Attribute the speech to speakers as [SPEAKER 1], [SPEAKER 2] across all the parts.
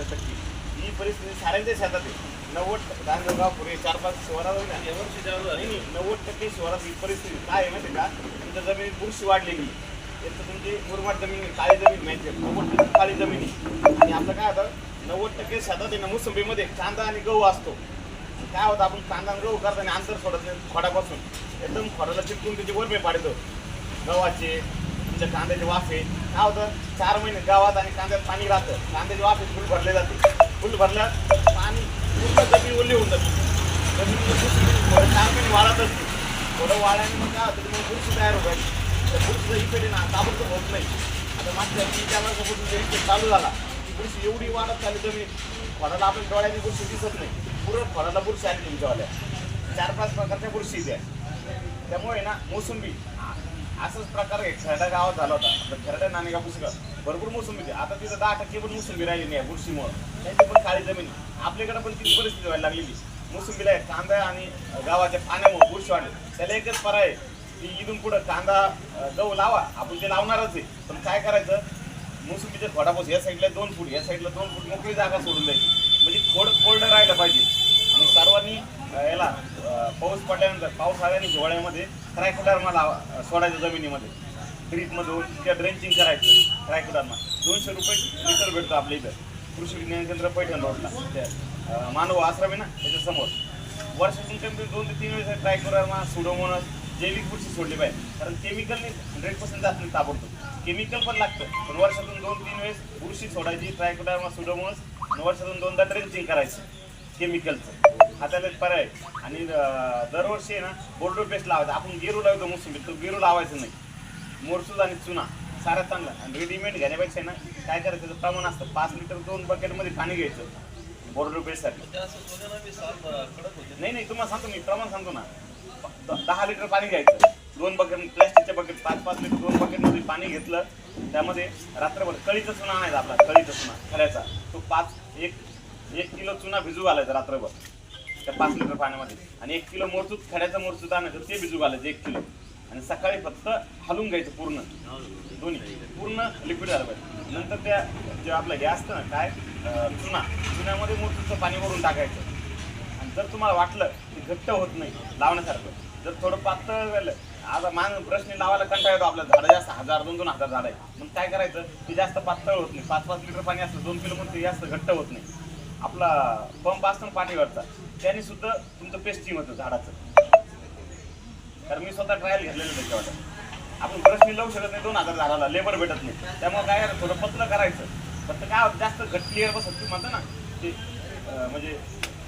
[SPEAKER 1] सत्तर टक्के ही परिस्थिती साऱ्यांच्या शेतात आहे. नव्वद धानगाव पुरे चार पाच शिवारात होईल आणि यावर्षी नाही नव्वद टक्के शिवारात ही परिस्थिती. काय आहे माहिती का? तुमच्या जमिनीत बुरशी वाढलेली तर तुमची मुरमाड जमीन काळी जमीन माहिती आहे. नव्वद टक्के काळी जमीन आणि आपलं काय होतं नव्वद टक्के शेतात आहे ना मोसंबीमध्ये कांदा आणि गहू असतो. काय होतं आपण कांदा आणि गहू करताना अंतर सोडत खोडापासून. एकदम खोडाला चिपकून त्याचे वरमे पाडतो. गव्हाचे तुमच्या कांद्याचे वाफे काय होतं? चार महिने गावात आणि कांद्यात पाणी राहतं. कांद्याचे वाफे फुल भरले जाते. फुल भरल्यास पाणी पूर्ण जमीन ओली होऊन जाते. जमीन चार महिने वाळत असते. थोडं वाळल्याने मग काय होतं? मग बुरशी तयार होत आहे त्या बुरशीचा इफेक्ट आहे ना ताबडतोब होत नाही. आता मागच्या तीन चार वर्षापासून इफेक्ट चालू झाला ती बुरशी एवढी वाढत चालली जमीन फळाला आपण डोळ्याची बुरशी दिसत नाही. पूर्ण फळाला बुरशी आली तुमच्यावाल्या चार पाच प्रकारच्या बुरशी द्या त्यामुळे ना मोसंबी असंच प्रकार आहे खरडा गावात झाला होता. आपलं खरडा नाणे का पुस्तक भरपूर मोसंबी होती. आता तिथं दहा टक्के पण मोसंबी राहिली नाही बुरशीमुळं. त्यांची पण काळी जमीन. आपल्याकडे पण ती परिस्थिती व्हायला लागलेली. मोसंबीला आहे, कांदा आणि गावाच्या पाण्यामुळे बुरशी वाढली. त्याला एकच पर्याय आहे. की इथून पुढं कांदा गहू लावा. आपण ते लावणारच आहे. पण काय करायचं? मोसंबीच्या खोडापासून या साईडला दोन फूट या साईडला दोन फूट मोकळी जागा सोडून द्यायची. म्हणजे खोड कोल्ड राहिलं पाहिजे. आणि सर्वांनी याला पाऊस पडल्यानंतर पाऊस आल्याने हिवाळ्यामध्ये ट्रायकोडर्मा लावा सोडायचं जमिनीमध्ये. ड्रीपमधून किंवा ड्रेंचिंग करायचं ट्रायकोडर्मा. दोनशे रुपये लिटर भेटतो आपल्या इथं. कृषी विज्ञान केंद्र पैठण रोडला. त्या मानव आश्रम आहे ना त्याच्यासमोर वर्षातून कमी दोन ते तीन वेळेस ट्रायकोडर्मा सुडोमोनस जैविक बुरशी सोडली पाहिजे. कारण केमिकलने हंड्रेड पर्सेंट जास्त ताबडतो केमिकल पण लागतं. पण वर्षातून दोन तीन वेळेस बुरशी सोडायची ट्रायकोडर्मा सुडोमोनस वर्षातून दोनदा ड्रेंचिंग करायचं. केमिकलचं हा त्याला एक पर्याय. आहे. आणि दरवर्षी आहे ना बोर्डो पेस्ट लावायचा. आपण गेरू लावतो मोसंबी तो गेरू लावायचं नाही. मोरसूद आणि चुना सारा चांगला. आणि रेडीमेड घेण्यापेक्षा ना काय करायचं त्याचं प्रमाण असतं. पाच लिटर दोन बकेटमध्ये पाणी घ्यायचं. बोर्डो पेस्टसाठी नाही नाही तुम्हाला सांगतो मी. प्रमाण सांगतो ना. दहा लिटर पाणी घ्यायचं. दोन बकेट प्लॅस्टिकच्या बकेट पाच पाच लिटर दोन बकेटमध्ये पाणी घेतलं. त्यामध्ये रात्रभर कळीचा चुना आणायचा आपला. कळीचा चुना खऱ्याचा. तो पाच एक एक किलो चुना भिजू घालायचा रात्रभर. त्या पाच लिटर पाण्यामध्ये. आणि एक किलो मोरचूत खड्याचं मोरचूत आणायचं ते भिजू घालायचं एक किलो. आणि सकाळी फक्त हलवून घ्यायचं पूर्ण. दोन्ही. पूर्ण लिक्विड झालं पाहिजे. नंतर त्या जे आपलं हे असतं ना काय चुना. चुन्यामध्ये मोरसूतचं पाणी वरून टाकायचं. आणि जर तुम्हाला वाटलं की घट्ट होत नाही लावण्यासारखं जर थोडं पातळ झालं आता मान ब्रशने लावायला कंटाळ येतो आपल्या झाडं जास्त हजार दोन दोन हजार झाड आहे मग काय करायचं? की जास्त पातळ होत नाही. पाच पाच लिटर पाणी असतं दोन किलो मध्ये जास्त घट्ट होत नाही. आपला पंप असतो ना पाठीवरचा त्याने सुद्धा तुमचं पेस्टिंग होतं झाडाचं. कारण मी स्वतः ट्रायल घेतलेलं त्याच्यावर. आपण ब्रशने लावू शकत नाही दोन हजार झाडाला लेबर भेटत नाही. त्यामुळे काय थोडं पतलं करायचं. फक्त काय होतं जास्त घट्ट लेअर बसत म्हणतो ना ते म्हणजे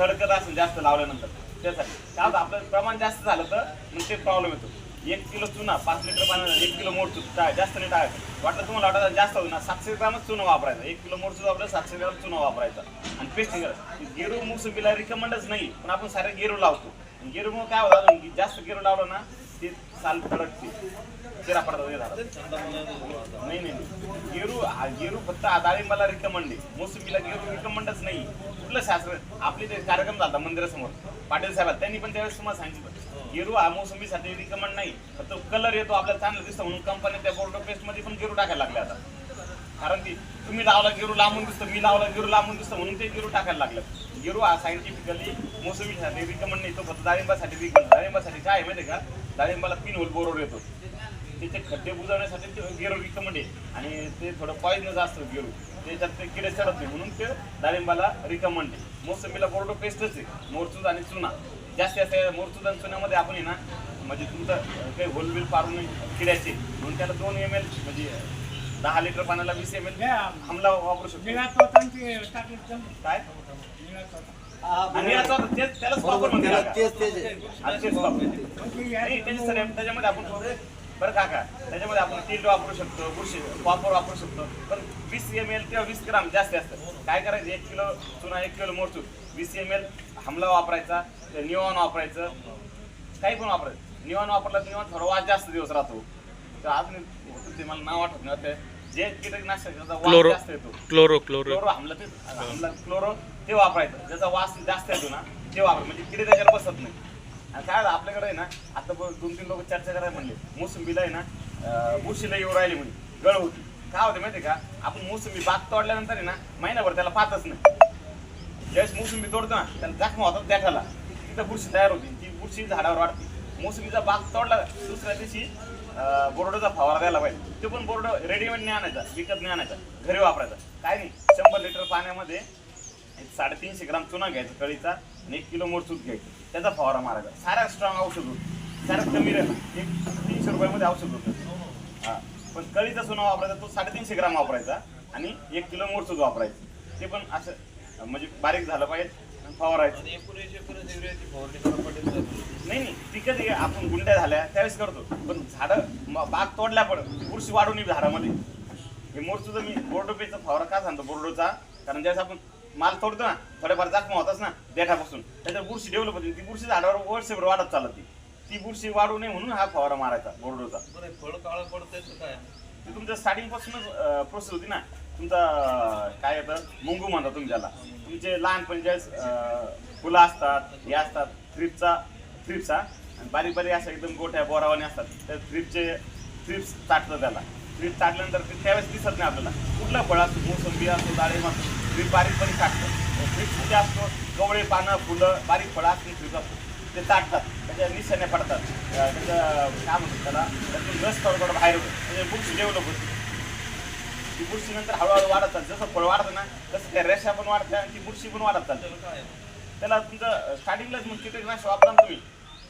[SPEAKER 1] तडकत असेल जास्त लावल्यानंतर. त्यासाठी. काय होतं आपलं प्रमाण जास्त झालं तर मग ते प्रॉब्लेम येतो. एक किलो चुना पाच लिटर पाणी एक किलो मोडचूक काय जास्त नाही टाकायचं वाटलं तुम्हाला वाटतं जास्त होईल ना? सातशे ग्रामच चुना वापरायचा. एक किलो मोडचूक आपलं सातशे ग्राम चुना वापरायचा. आणि पेस्टिंग करायचं गेरू मोसंबीला रिकमेंडच नाही पण आपण सारे गेरू लावतो. गेरूमुळे काय होतं की जास्त गेरू लावलं ना ते साल तडकते चिरा पडतात नाही नाही नाही. गेरू हा गेरू फक्त डाळिंबाला रिकमेंड आहे. मोसंबीला गेरू रिकमेंडच नाही. कुठलं शास्त्र? आपले ते कार्यक्रम झाला मंदिरासमोर. पाटील साहेब त्यांनी पण त्यावेळेस तुम्हाला सांगितलं. गेरू हा मोसंबीसाठी रिकमेंड नाही. फक्त कलर येतो आपल्याला चांगला दिसतं म्हणून कंपनी त्या बोर्डो पेस्टमध्ये पण गेरू टाकायला लागले आता. कारण की तुम्ही लावला गेरू लांबून दिसतं. मी लावला गेरू लांबून दिसतं म्हणून ते गेरू टाकायला लागलं. गेरू हा सायंटिफिकली मोसंबीसाठी रिकमेंड नाही. तो फक्त डाळिंबासाठी रिकमेंड डाळिंबासाठी काय आहे माहिती का? डाळिंबाला पिन होल बोरोड येतो. त्याचे खड्डे बुजवण्यासाठी ते गेरू रिकमेंड आहे. आणि ते थोडं पॉइजनच असतं गेरू. त्याच्यात ते किडे चढत नाही म्हणून ते डाळिंबाला रिकमेंड आहे. मोसंबीला बोर्डो पेस्टच आहे. मोरचूज आणि चुना. जास्त जास्त मोरचूद आणि चुन्यामध्ये आपण आहे ना म्हणजे तुमचं काही होलबिल पारून किड्याचे म्हणून त्याला दोन एम एल म्हणजे दहा लिटर पाण्याला वीस एम एल हमला वापरू शकतो. काय? आणि तेच त्यालाच वापर म्हणते का? त्याच्यामध्ये आपण बरं काका त्याच्यामध्ये आपण टील्ड वापरू शकतो बुरशी वापर वापरू शकतो. पण वीस एम एल किंवा वीस ग्राम जास्त. असतं काय करायचं? एक किलो चुना एक किलो मोरचूर वीस एम एल हमला वापरायचा निवान वापरायचं. काही पण वापरायचं. निवान वापरला तर निवान थोडा वास जास्त दिवस राहतो. तर अजून होतं ते मला नाव आठवत नाही. जे कीटकनाशक त्याचा वास जास्त येतो.
[SPEAKER 2] Chloro chloro.
[SPEAKER 1] क्लोरो हमला ते हमला क्लोरो ते वापरायचं. ज्याचा वास जास्त येतो ना ते वापर म्हणजे किडे त्याच्यावर बसत नाही. आणि काय आपल्याकडे आहे ना आता दोन तीन लोक चर्चा करायला म्हणले. मोसंबीला आहे ना बुरशीला येऊ राहिली म्हणे. गळ होती. काय होते माहितीये का? आपण मोसंबी बाग तोडल्यानंतर आहे ना महिनाभर त्याला पाहतच नाही. ज्यावेळेस मोसंबी तोडतो ना त्याला जखमा होतात देठाला तिथं बुरशी तयार होती. ती बुरशी झाडावर वाढते. मोसंबीचा बाग तोडला दुसऱ्या दिवशी बोर्डाचा फवारा द्यायला पाहिजे. ते पण बोर्ड रेडीमेड नाही आणायचा विकत नाही आणायचा घरी वापरायचा. काय नाही शंभर लिटर पाण्यामध्ये साडेतीनशे ग्राम चुना घ्यायचा कळीचा आणि एक किलो मोरचूक घ्यायचं. त्याचा फवारा मारायचा. साऱ्या स्ट्रॉंग औषध होतं. साऱ्यात कमी राहिलं. एक तीनशे रुपयामध्ये औषध होतं. पण कळीचा चुना वापरायचा तो साडेतीनशे ग्राम वापरायचा आणि एक किलो मोरचूक वापरायचं. ते पण असं म्हणजे बारीक झालं पाहिजे फवारायचं. नाही नाही ती कधी आपण गुंड्या झाल्या त्यावेळेस करतो. पण झाडं म- बाग तोडल्या पण बुरशी वाढून येईल झाडामध्ये. हे मोरचूचं मी बोर्डोपेचा फवारा का सांगतो बोर्डोचा? कारण ज्यावेळेस आपण माल तोडतो ना थोड्याफार जखमा होताच ना देठापासून त्याच्यावर बुरशी डेव्हलप होती. ती बुरशी झाडावर वर्षभर वाढत चालत ती ती बुरशी वाढू नये म्हणून हा फवारा मारायचा बोर्डोचा. ती तुमच्या स्टार्टिंग पासूनच प्रोसेस होती ना. तुमचा काय येतं? मुंगू म्हणता तुमच्याला. तुमचे लहानपणी फुलं असतात हे असतात थ्रिपचा थ्रिप्सा आणि बारीक बारीक अशा एकदम गोठ्या बोरावाने असतात. त्या थ्रिपचे थ्रिप्स चाटतं त्याला. थ्रिप चाटल्यानंतर ते त्यावेळेस दिसत नाही आपल्याला. कुठला फळ असतो मोसंबी असतो डाळिंब असतो थ्रिप बारीक बारीक चाटतं थ्रिप्स कुठे असतो कवळे पानं फुलं बारीक फळं असतील थ्रिप असतो ते चाटतात. त्याच्या निशाण्या पडतात. त्याचं काय म्हणतात त्याला? त्यातून रस थोडं थोडं बाहेर होतं म्हणजे बुक्स डेव्हलप होते. ती बुरशी नंतर हळूहळू वाढत चालते. जसं फळ वाढतं ना तसं त्या रेषा पण वाढत्या आणि ती बुरशी पण वाढत चालते.
[SPEAKER 3] त्याला
[SPEAKER 1] तुमचं स्टार्टिंगलाच मग कीटकनाशक वापरा ना तुम्ही.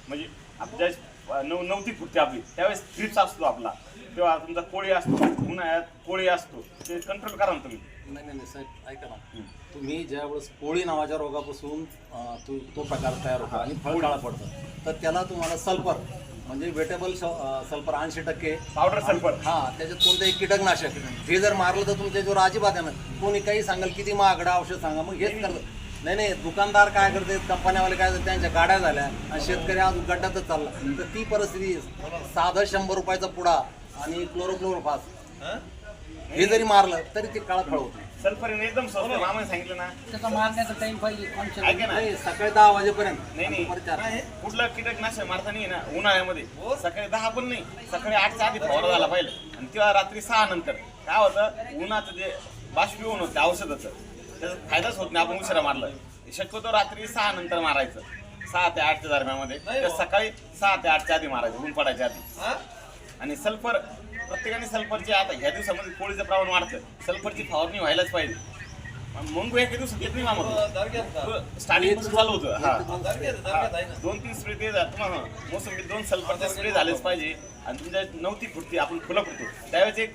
[SPEAKER 1] म्हणजे आपल्या नऊ नवती फुटते आपली त्यावेळेस थ्रिप्स असतो आपला. तेव्हा तुमचा कोळी असतो उन्हाळ्यात कोळी असतो ते कंट्रोल करा ना तुम्ही.
[SPEAKER 2] नाही नाही नाही साहेब ऐका ना. तुम्ही ज्यावेळेस कोळी नावाच्या रोगापासून तो तो प्रकार तयार होतो आणि फळ काळा पडतं तर त्याला तुम्हाला सल्फर म्हणजे वेटेबल सल्फर ऐंशी टक्के.
[SPEAKER 1] Powder sulphur.
[SPEAKER 2] हा त्याच्यात कोणतंही कीटकनाशक. हे जर मारलं तर तुमच्या जोर अजिबात आहे ना कोणी काही सांगाल किती महागडं औषध सांगा मग हेच करतं नाही. नाही दुकानदार काय करते कंपन्यावाले काय करतात त्यांच्या गाड्या झाल्या आणि शेतकरी आज गड्ड्यातच चालला. तर ती परिस्थिती साधं शंभर रुपयाचा पुडा आणि क्लोरोक्लोरोफास
[SPEAKER 3] हं?
[SPEAKER 2] हे जरी मारलं तरी ते काळा फळ होत
[SPEAKER 1] सल्फर एकदम स्वस्त. मामाने सांगितलं ना.
[SPEAKER 4] त्याचा मारण्याचा टाइम पाहिजे
[SPEAKER 1] ऐका ना
[SPEAKER 2] नाही? सकाळी दहा वाजेपर्यंत.
[SPEAKER 1] नाही, नाही.
[SPEAKER 2] चार.
[SPEAKER 3] आहे?
[SPEAKER 1] कुठलं कीटकनाशक मारता नाही ना. उन्हाळ्यामध्ये.
[SPEAKER 3] हो.
[SPEAKER 1] सकाळी दहा पण नाही. सकाळी आठच्या आधी फवारा झाला पाहिजे आणि तेव्हा रात्री सहा नंतर. काय होतं? उन्हाचं जे बाष्पीभवन होतं औषधाचं. त्याचा फायदाच होत नाही. आपण उशिरा मारलं. शक्यतो रात्री सहा नंतर मारायचं. सहा ते आठच्या दरम्यानमध्ये. तर
[SPEAKER 3] हो.
[SPEAKER 1] सकाळी सहा ते आठच्या आधी मारायचं. ऊन पडायच्या आधी.
[SPEAKER 3] हं?
[SPEAKER 1] आणि सल्फर प्रत्येकाने सल्फरची आता ह्या दिवसामध्ये कोळीचं प्रमाण वाढतं. सल्फरची फवारणी व्हायलाच पाहिजे. मग एका दिवसात येत नाही मामा
[SPEAKER 3] दर्ग्यात का?
[SPEAKER 1] स्टार्टिंगपासून चालू होतं हा.
[SPEAKER 3] ना
[SPEAKER 1] दोन तीन स्प्रे ते तुम्हाला मोसंबी दोन सल्फरचे स्प्रे झालेच पाहिजे. आणि तुमच्या नवती फुटती आपण फुलं फुटतो. त्यावेळेस एक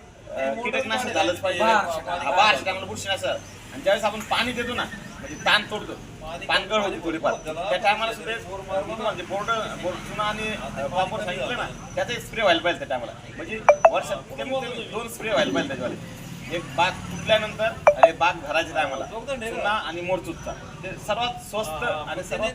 [SPEAKER 1] कीटकनाशक झालंच पाहिजे. हा, बार टाकलं बुरशीनाशक आणि ज्यावेळेस आपण पाणी देतो ना म्हणजे ताण तोडतो. पानगळ होती थोडीफार त्या टायमाला सुद्धा म्हणजे बोर्ड बोर्ड चुना आणि वापर सांगितलं ना त्याचा एक स्प्रे व्हायला पाहिजे त्या टायमाला. म्हणजे वर्षात कमी दोन स्प्रे व्हायला पाहिजे त्याच्यावाले एक बाग तुटल्यानंतर आणि बाग भरायच्या टायमाला. आणि मोरचूतचा ते सर्वात स्वस्त आणि सर्वात